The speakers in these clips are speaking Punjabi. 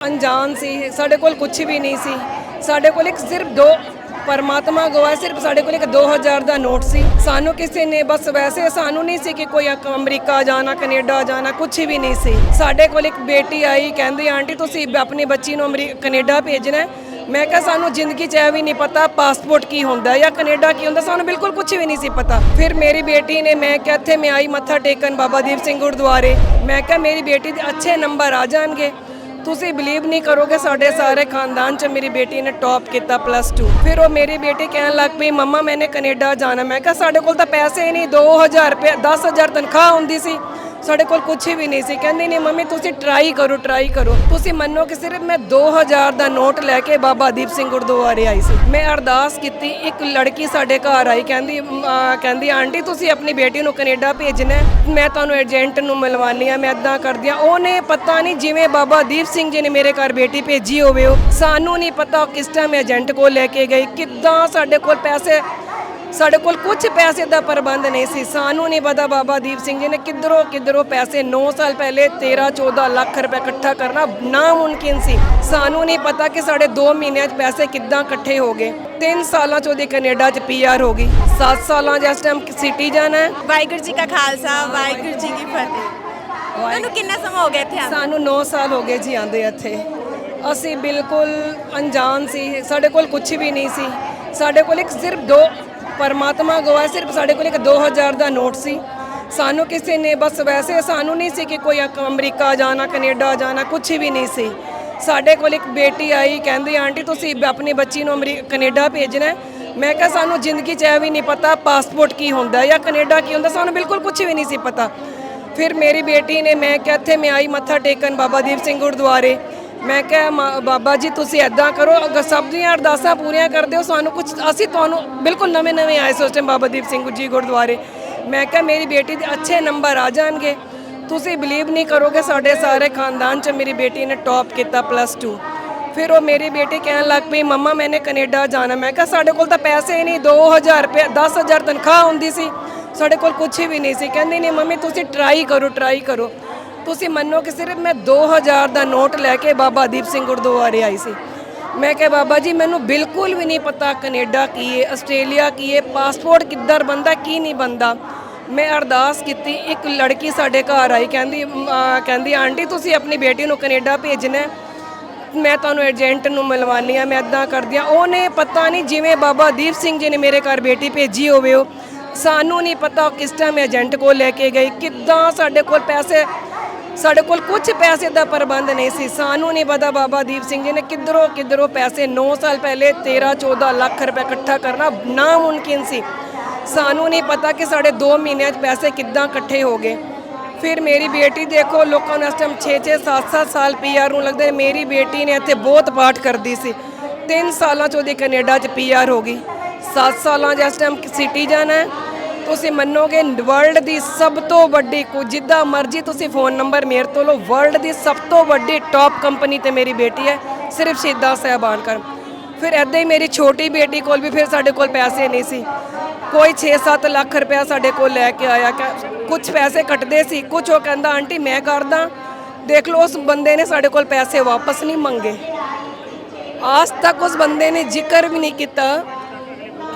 ਅਣਜਾਣ ਸੀ, ਸਾਡੇ ਕੋਲ ਕੁਝ ਵੀ ਨਹੀਂ ਸੀ। ਸਾਡੇ ਕੋਲ ਇੱਕ ਸਿਰਫ ਦੋ ਪਰਮਾਤਮਾ ਗਵਾਹ, ਸਿਰਫ ਸਾਡੇ ਕੋਲ ਇੱਕ 2000 ਦਾ ਨੋਟ ਸੀ। ਸਾਨੂੰ ਕਿਸੇ ਨੇ ਬਸ ਵੈਸੇ ਸਾਨੂੰ ਨਹੀਂ ਸੀ ਕਿ ਕੋਈ ਅਮਰੀਕਾ ਜਾਣਾ, ਕੈਨੇਡਾ ਜਾਣਾ ਕੁਝ ਵੀ ਨਹੀਂ ਸੀ। ਸਾਡੇ ਕੋਲ ਇੱਕ ਬੇਟੀ ਆਈ, ਕਹਿੰਦੀ, ਆਂਟੀ, ਤੁਸੀਂ ਆਪਣੀ ਬੱਚੀ ਨੂੰ ਅਮਰੀ, ਕੈਨੇਡਾ ਭੇਜਣਾ ਮੈਂ ਕਿਹਾ, ਸਾਨੂੰ ਜ਼ਿੰਦਗੀ 'ਚ ਇਹ ਵੀ ਨਹੀਂ ਪਤਾ, ਪਾਸਪੋਰਟ ਕੀ ਹੁੰਦਾ ਜਾਂ ਕੈਨੇਡਾ ਕੀ ਹੁੰਦਾ, ਸਾਨੂੰ ਬਿਲਕੁਲ ਕੁਝ ਵੀ ਨਹੀਂ ਸੀ ਪਤਾ। ਫਿਰ ਮੇਰੀ ਬੇਟੀ ਨੇ ਮੈਂ ਕਿਹਾ, ਇੱਥੇ ਮੈਂ ਆਈ ਮੱਥਾ ਟੇਕਣ ਬਾਬਾ ਦੀਪ ਸਿੰਘ ਗੁਰਦੁਆਰੇ। ਮੈਂ ਕਿਹਾ, ਮੇਰੀ ਬੇਟੀ ਦੇ ਅੱਛੇ ਨੰਬਰ ਆ ਜਾਣਗੇ। ਤੁਸੀਂ ਬਲੀਵ ਨਹੀਂ ਕਰੋਗੇ, ਸਾਡੇ ਸਾਰੇ ਖਾਨਦਾਨ ਚ ਮੇਰੀ ਬੇਟੀ ਨੇ ਟੌਪ ਕੀਤਾ ਪਲੱਸ 2 ਫਿਰ ਉਹ ਮੇਰੀ ਬੇਟੀ ਕਹਿਣ ਲੱਗ ਪਈ, ਮੰਮਾ, ਮੈਨੇ ਕੈਨੇਡਾ ਜਾਣਾ। ਮੈਂ ਕਿਹਾ, ਸਾਡੇ ਕੋਲ ਤਾਂ ਪੈਸੇ ਹੀ ਨਹੀਂ 2000 ਰੁਪਏ 10000 ਤਨਖਾਹ ਹੁੰਦੀ ਸੀ। ਸਾਡੇ ਕੋਲ ਕੁਝ ਵੀ ਨਹੀਂ ਸੀ। ਕਹਿੰਦੀ ਨਹੀਂ ਮੰਮੀ, ਤੁਸੀਂ ਟਰਾਈ ਕਰੋ ਟਰਾਈ ਕਰੋ। ਤੁਸੀਂ ਮੰਨੋ ਕਿ ਸਿਰਫ ਮੈਂ 2000 ਦਾ ਨੋਟ ਲੈ ਕੇ ਬਾਬਾ ਦੀਪ ਸਿੰਘ ਗੁਰਦੁਆਰੇ ਆਈ ਸੀ। ਮੈਂ ਅਰਦਾਸ ਕੀਤੀ, ਇੱਕ ਲੜਕੀ ਸਾਡੇ ਘਰ ਆਈ, ਕਹਿੰਦੀ ਕਹਿੰਦੀ, ਆਂਟੀ, ਤੁਸੀਂ ਆਪਣੀ ਬੇਟੀ ਨੂੰ ਕੈਨੇਡਾ ਭੇਜਣਾ ਮੈਂ ਤੁਹਾਨੂੰ ਏਜੰਟ ਨੂੰ ਮਿਲਵਾਨੀ ਆ ਮੈਂ ਇਦਾਂ ਕਰਦੀ ਆ ਉਹਨੇ ਪਤਾ ਨਹੀਂ ਜਿਵੇਂ ਬਾਬਾ ਦੀਪ ਸਿੰਘ ਜੀ ਨੇ ਮੇਰੇ ਘਰ ਬੇਟੀ ਭੇਜੀ ਹੋਵੇ ਉਹ, ਸਾਨੂੰ ਨਹੀਂ ਪਤਾ ਕਿਸ ਟਾਈਮ ਏਜੰਟ ਕੋਲ ਲੈ ਕੇ ਗਈ, ਕਿੱਦਾਂ ਸਾਡੇ ਕੋਲ ਪੈਸੇ ਸਾਡੇ ਕੋਲ ਕੁਝ ਪੈਸੇ ਦਾ ਪ੍ਰਬੰਧ ਨਹੀਂ ਸੀ। ਸਾਨੂੰ ਨਹੀਂ ਪਤਾ ਬਾਬਾ ਦੀਪ ਸਿੰਘ ਜੀ ਨੇ ਕਿੱਧਰੋਂ ਕਿੱਧਰੋਂ ਪੈਸੇ 9 ਸਾਲ ਪਹਿਲੇ 13 14 ਲੱਖ ਰੁਪਏ ਇਕੱਠਾ ਕਰਨਾ ਨਾਮੁਮਕਿਨ ਸੀ। ਸਾਨੂੰ ਨਹੀਂ ਪਤਾ ਕਿ ਸਾਡੇ 2 ਮਹੀਨਿਆਂ 'ਚ ਪੈਸੇ ਕਿੱਦਾਂ ਇਕੱਠੇ ਹੋ ਗਏ। 3 ਸਾਲਾਂ 'ਚ ਉਹਦੀ ਕੈਨੇਡਾ 'ਚ ਪੀਆਰ ਹੋ ਗਈ। 7 ਸਾਲਾਂ 'ਚ ਇਸ ਟਾਈਮ ਸਿਟੀਜ਼ਨ ਹੈ। ਵਾਹਿਗੁਰੂ ਜੀ ਕਾ ਖਾਲਸਾ ਵਾਹਿਗੁਰੂ ਜੀ ਕੀ ਫਤਿਹ। ਤੁਹਾਨੂੰ ਕਿੰਨਾ ਸਮਾਂ ਹੋ ਗਿਆ ਇੱਥੇ ਸਾਨੂੰ 9 ਸਾਲ ਹੋ ਗਏ ਜੀ ਆਂਦੇ ਇੱਥੇ। ਅਸੀਂ ਬਿਲਕੁਲ ਅਣਜਾਣ ਸੀ। ਸਾਡੇ ਕੋਲ ਕੁਝ ਵੀ ਨਹੀਂ ਸੀ। ਸਾਡੇ ਕੋਲ ਇੱਕ ਸਿਰਫ ਦੋ ਪਰਮਾਤਮਾ ਗਵਾਹ, ਸਿਰਫ ਸਾਡੇ ਕੋਲ ਇੱਕ 2000 ਦਾ ਨੋਟ ਸੀ। ਸਾਨੂੰ ਕਿਸੇ ਨੇ ਬਸ ਵੈਸੇ ਸਾਨੂੰ ਨਹੀਂ ਸੀ ਕਿ ਕੋਈ ਅਮਰੀਕਾ ਜਾਣਾ, ਕੈਨੇਡਾ ਜਾਣਾ ਕੁਝ ਵੀ ਨਹੀਂ ਸੀ। ਸਾਡੇ ਕੋਲ ਇੱਕ ਬੇਟੀ ਆਈ, ਕਹਿੰਦੀ, ਆਂਟੀ, ਤੁਸੀਂ ਆਪਣੀ ਬੱਚੀ ਨੂੰ ਅਮਰੀ, ਕੈਨੇਡਾ ਭੇਜਣਾ ਮੈਂ ਕਿਹਾ, ਸਾਨੂੰ ਜ਼ਿੰਦਗੀ 'ਚ ਇਹ ਵੀ ਨਹੀਂ ਪਤਾ, ਪਾਸਪੋਰਟ ਕੀ ਹੁੰਦਾ ਜਾਂ ਕੈਨੇਡਾ ਕੀ ਹੁੰਦਾ, ਸਾਨੂੰ ਬਿਲਕੁਲ ਕੁਝ ਵੀ ਨਹੀਂ ਸੀ ਪਤਾ। ਫਿਰ ਮੇਰੀ ਬੇਟੀ ਨੇ ਮੈਂ ਕਿਹਾ, ਇੱਥੇ ਮੈਂ ਆਈ ਮੱਥਾ ਟੇਕਣ ਬਾਬਾ ਦੀਪ ਸਿੰਘ ਗੁਰਦੁਆਰੇ। ਮੈਂ ਕਿਹਾ, ਮਾ- ਬਾਬਾ ਜੀ, ਤੁਸੀਂ ਐਦਾਂ ਕਰੋ, ਅਗਰ ਸਭ ਦੀਆਂ ਅਰਦਾਸਾਂ ਪੂਰੀਆਂ ਕਰਦੇ ਹੋ, ਸਾਨੂੰ ਕੁਝ ਅਸੀਂ ਤੁਹਾਨੂੰ ਬਿਲਕੁਲ ਨਵੇਂ ਨਵੇਂ ਆਏ ਸੀ ਉਸ ਟਾਈਮ ਬਾਬਾ ਦੀਪ ਸਿੰਘ ਜੀ ਗੁਰਦੁਆਰੇ। ਮੈਂ ਕਿਹਾ, ਮੇਰੀ ਬੇਟੀ ਦੇ ਅੱਛੇ ਨੰਬਰ ਆ ਜਾਣਗੇ। ਤੁਸੀਂ ਬਲੀਵ ਨਹੀਂ ਕਰੋਗੇ, ਸਾਡੇ ਸਾਰੇ ਖਾਨਦਾਨ 'ਚ ਮੇਰੀ ਬੇਟੀ ਨੇ ਟੌਪ ਕੀਤਾ ਪਲੱਸ 2 ਫਿਰ ਉਹ ਮੇਰੀ ਬੇਟੀ ਕਹਿਣ ਲੱਗ ਪਈ, ਮੰਮਾ, ਮੈਨੇ ਕੈਨੇਡਾ ਜਾਣਾ। ਮੈਂ ਕਿਹਾ, ਸਾਡੇ ਕੋਲ ਤਾਂ ਪੈਸੇ ਹੀ ਨਹੀਂ 2000 ਰੁਪਏ 10000 ਤਨਖਾਹ ਹੁੰਦੀ ਸੀ। ਸਾਡੇ ਕੋਲ ਕੁਝ ਵੀ ਨਹੀਂ ਸੀ। ਕਹਿੰਦੀ, ਨਹੀਂ ਮੰਮੀ, ਤੁਸੀਂ ਟਰਾਈ ਕਰੋ ਟਰਾਈ ਕਰੋ। ਤੁਸੀਂ ਮੰਨੋ ਕਿ ਸਿਰਫ ਮੈਂ 2000 ਦਾ ਨੋਟ ਲੈ ਕੇ ਬਾਬਾ ਦੀਪ ਸਿੰਘ ਗੁਰਦੁਆਰੇ ਆਈ ਸੀ। ਮੈਂ ਕਿਹਾ, ਬਾਬਾ ਜੀ, ਮੈਨੂੰ ਬਿਲਕੁਲ ਵੀ ਨਹੀਂ ਪਤਾ ਕੈਨੇਡਾ ਕੀ ਹੈ ਆਸਟ੍ਰੇਲੀਆ ਕੀ ਹੈ ਪਾਸਪੋਰਟ ਕਿੱਧਰ ਬੰਦਾ ਕੀ ਨਹੀਂ ਬੰਦਾ ਮੈਂ ਅਰਦਾਸ ਕੀਤੀ, ਇੱਕ ਲੜਕੀ ਸਾਡੇ ਘਰ ਆਈ, ਕਹਿੰਦੀ ਕਹਿੰਦੀ, ਆਂਟੀ, ਤੁਸੀਂ ਆਪਣੀ ਬੇਟੀ ਨੂੰ ਕੈਨੇਡਾ ਭੇਜਣਾ ਮੈਂ ਤੁਹਾਨੂੰ ਏਜੰਟ ਨੂੰ ਮਿਲਵਾਨੀ ਆ ਮੈਂ ਇਦਾਂ ਕਰਦੀ ਆ ਉਹਨੇ ਪਤਾ ਨਹੀਂ ਜਿਵੇਂ ਬਾਬਾ ਦੀਪ ਸਿੰਘ ਜੀ ਨੇ ਮੇਰੇ ਘਰ ਬੇਟੀ ਭੇਜੀ ਹੋਵੇ ਉਹ, ਸਾਨੂੰ ਨਹੀਂ ਪਤਾ ਕਿਸ ਟਾਈਮ ਏਜੰਟ ਕੋਲ ਲੈ ਕੇ ਗਈ, ਕਿੱਦਾਂ ਸਾਡੇ ਕੋਲ ਪੈਸੇ ਸਾਡੇ ਕੋਲ ਕੁਝ ਪੈਸੇ ਦਾ ਪ੍ਰਬੰਧ ਨਹੀਂ ਸੀ। ਸਾਨੂੰ ਨਹੀਂ ਪਤਾ ਬਾਬਾ ਦੀਪ ਸਿੰਘ ਜੀ ਨੇ ਕਿੱਧਰੋਂ ਕਿੱਧਰੋਂ ਪੈਸੇ 9 ਸਾਲ ਪਹਿਲੇ 13 14 ਲੱਖ ਰੁਪਏ ਇਕੱਠਾ ਕਰਨਾ ਨਾਮੁਮਕਿਨ ਸੀ। ਸਾਨੂੰ ਨਹੀਂ ਪਤਾ ਕਿ ਸਾਡੇ 2 ਮਹੀਨਿਆਂ 'ਚ ਪੈਸੇ ਕਿੱਦਾਂ ਇਕੱਠੇ ਹੋ ਗਏ। ਫਿਰ ਮੇਰੀ ਬੇਟੀ ਦੇਖੋ, ਲੋਕਾਂ ਨੂੰ ਇਸ ਟਾਈਮ 6-6 7-7 ਸਾਲ ਪੀਆਰ ਨੂੰ ਲੱਗਦੇ ਮੇਰੀ ਬੇਟੀ ਨੇ ਇੱਥੇ ਬਹੁਤ ਪਾਠ ਕਰਦੀ ਸੀ। 3 ਸਾਲਾਂ 'ਚ ਉਹਦੀ ਕੈਨੇਡਾ 'ਚ ਪੀਆਰ ਹੋ ਗਈ। 7 ਸਾਲਾਂ 'ਚ ਇਸ ਟਾਈਮ ਸਿਟੀਜ਼ਨ ਹੈ। ਤੁਸੀਂ ਮੰਨੋਗੇ ਵਰਲਡ ਦੀ ਸਭ ਤੋਂ ਵੱਡੀ ਕੋ, ਜਿੱਦਾਂ ਮਰਜ਼ੀ ਤੁਸੀਂ ਫੋਨ ਨੰਬਰ ਮੇਰੇ ਤੋਂ ਲਓ ਵਰਲਡ ਦੀ ਸਭ ਤੋਂ ਵੱਡੀ ਟਾਪ ਕੰਪਨੀ ਤੇ ਮੇਰੀ ਬੇਟੀ ਹੈ, ਸਿਰਫ ਸ਼ਹੀਦਾਂ ਸਾਹਿਬਾਨ ਕਰ ਫਿਰ ਐਦਾਂ ਹੀ ਮੇਰੀ ਛੋਟੀ ਬੇਟੀ ਕੋਲ ਵੀ ਫਿਰ ਸਾਡੇ ਕੋਲ ਪੈਸੇ ਨਹੀਂ ਸੀ। ਕੋਈ 6-7 ਲੱਖ ਰੁਪਇਆ ਸਾਡੇ ਕੋਲ ਲੈ ਕੇ ਆਇਆ ਕੁਝ ਪੈਸੇ ਕੱਟਦੇ ਸੀ ਕੁਝ ਉਹ ਕਹਿੰਦਾ, ਆਂਟੀ, ਮੈਂ ਕਰਦਾ। ਦੇਖ ਲਓ, ਉਸ ਬੰਦੇ ਨੇ ਸਾਡੇ ਕੋਲ ਪੈਸੇ ਵਾਪਸ ਨਹੀਂ ਮੰਗੇ। ਆਜ ਤੱਕ ਉਸ ਬੰਦੇ ਨੇ ਜ਼ਿਕਰ ਵੀ ਨਹੀਂ ਕੀਤਾ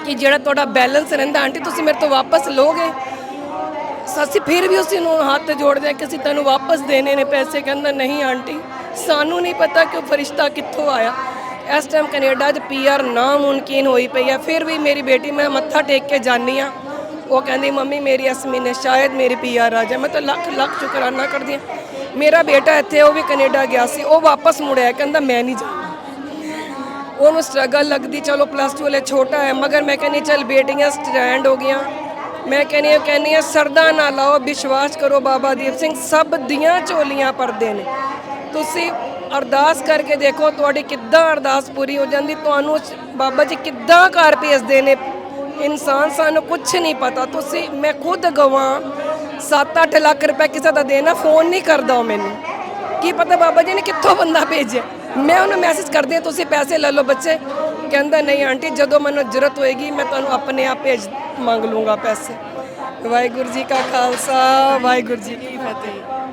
ਕਿ ਜਿਹੜਾ ਤੁਹਾਡਾ ਬੈਲੈਂਸ ਰਹਿੰਦਾ, ਆਂਟੀ ਤੁਸੀਂ ਮੇਰੇ ਤੋਂ ਵਾਪਸ ਲੋਗੇ ਅਸੀਂ ਫਿਰ ਵੀ ਉਸੇ ਨੂੰ ਹੱਥ ਜੋੜਦੇ ਹਾਂ ਕਿ ਅਸੀਂ ਤੈਨੂੰ ਵਾਪਸ ਦੇਣੇ ਨੇ ਪੈਸੇ। ਕਹਿੰਦਾ, ਨਹੀਂ ਆਂਟੀ, ਸਾਨੂੰ ਨਹੀਂ ਪਤਾ ਕਿ ਉਹ ਫਰਿਸ਼ਤਾ ਕਿੱਥੋਂ ਆਇਆ। ਇਸ ਟਾਈਮ ਕੈਨੇਡਾ 'ਚ ਪੀਆਰ ਨਾਮੁਮਕਿਨ ਹੋਈ ਪਈ ਆ। ਫਿਰ ਵੀ ਮੇਰੀ ਬੇਟੀ, ਮੈਂ ਮੱਥਾ ਟੇਕ ਕੇ ਜਾਨੀ ਆ ਉਹ ਕਹਿੰਦੀ, ਮੰਮੀ, ਮੇਰੀ ਇਸ ਮਹੀਨੇ ਸ਼ਾਇਦ ਮੇਰੀ ਪੀਆਰ ਆ ਜਾਏ। ਮੈਂ ਤਾਂ ਲੱਖ ਲੱਖ ਸ਼ੁਕਰਾਨਾ ਕਰਦੀ ਆ ਮੇਰਾ ਬੇਟਾ ਇੱਥੇ, ਉਹ ਵੀ ਕੈਨੇਡਾ ਗਿਆ ਸੀ। ਉਹ ਵਾਪਸ ਮੁੜਿਆ। ਕਹਿੰਦਾ, ਮੈਂ ਨਹੀਂ ਜਾਣਾ। ਉਹਨੂੰ ਸਟਰਗਲ ਲੱਗਦੀ, ਚਲੋ ਪਲੱਸ 2 ਵਾਲੇ ਛੋਟਾ ਹੈ, ਮਗਰ ਮੈਂ ਕਹਿੰਦੀ, ਚਲ ਬੇਟੀਆਂ ਸਟੈਂਡ ਹੋ ਗਈਆਂ। ਮੈਂ ਕਹਿੰਦੀ ਹਾਂ ਕਹਿੰਦੀ ਹਾਂ ਸਰਦਾ ਨਾ ਲਾਓ, ਵਿਸ਼ਵਾਸ ਕਰੋ ਬਾਬਾ ਦੀਪ ਸਿੰਘ, ਸਭ ਦੀਆਂ ਝੋਲੀਆਂ ਪਰਦੇ ਨੇ। ਤੁਸੀਂ ਅਰਦਾਸ ਕਰਕੇ ਦੇਖੋ, ਤੁਹਾਡੀ ਕਿੱਦਾਂ ਅਰਦਾਸ ਪੂਰੀ ਹੋ ਜਾਂਦੀ, ਤੁਹਾਨੂੰ ਬਾਬਾ ਜੀ ਕਿੱਦਾਂ ਘਰ ਭੇਜਦੇ ਨੇ। ਇਨਸਾਨ ਸਾਨੂੰ ਕੁਝ ਨਹੀਂ ਪਤਾ। ਤੁਸੀਂ, ਮੈਂ ਖੁਦ ਗਵਾਂ 7-8 ਲੱਖ ਰੁਪਏ ਕਿਸੇ ਦਾ ਦੇਣਾ, ਫੋਨ ਨਹੀਂ ਕਰਦਾ ਉਹ ਮੈਨੂੰ। ਕੀ ਪਤਾ ਬਾਬਾ ਜੀ ਨੇ ਕਿੱਥੋਂ ਬੰਦਾ ਭੇਜਿਆ। ਮੈਂ ਉਹਨੂੰ ਮੈਸੇਜ ਕਰਦੀ ਹਾਂ, ਤੁਸੀਂ ਪੈਸੇ ਲੈ ਲਓ ਬੱਚੇ। ਕਹਿੰਦਾ, ਨਹੀਂ ਆਂਟੀ, ਜਦੋਂ ਮੈਨੂੰ ਜ਼ਰੂਰਤ ਹੋਏਗੀ, ਮੈਂ ਤੁਹਾਨੂੰ ਆਪਣੇ ਆਪ ਭੇਜ ਮੰਗ ਲੂੰਗਾ ਪੈਸੇ। ਵਾਹਿਗੁਰੂ ਜੀ ਕਾ ਖਾਲਸਾ, ਵਾਹਿਗੁਰੂ ਜੀ ਕੀ ਫਤਿਹ।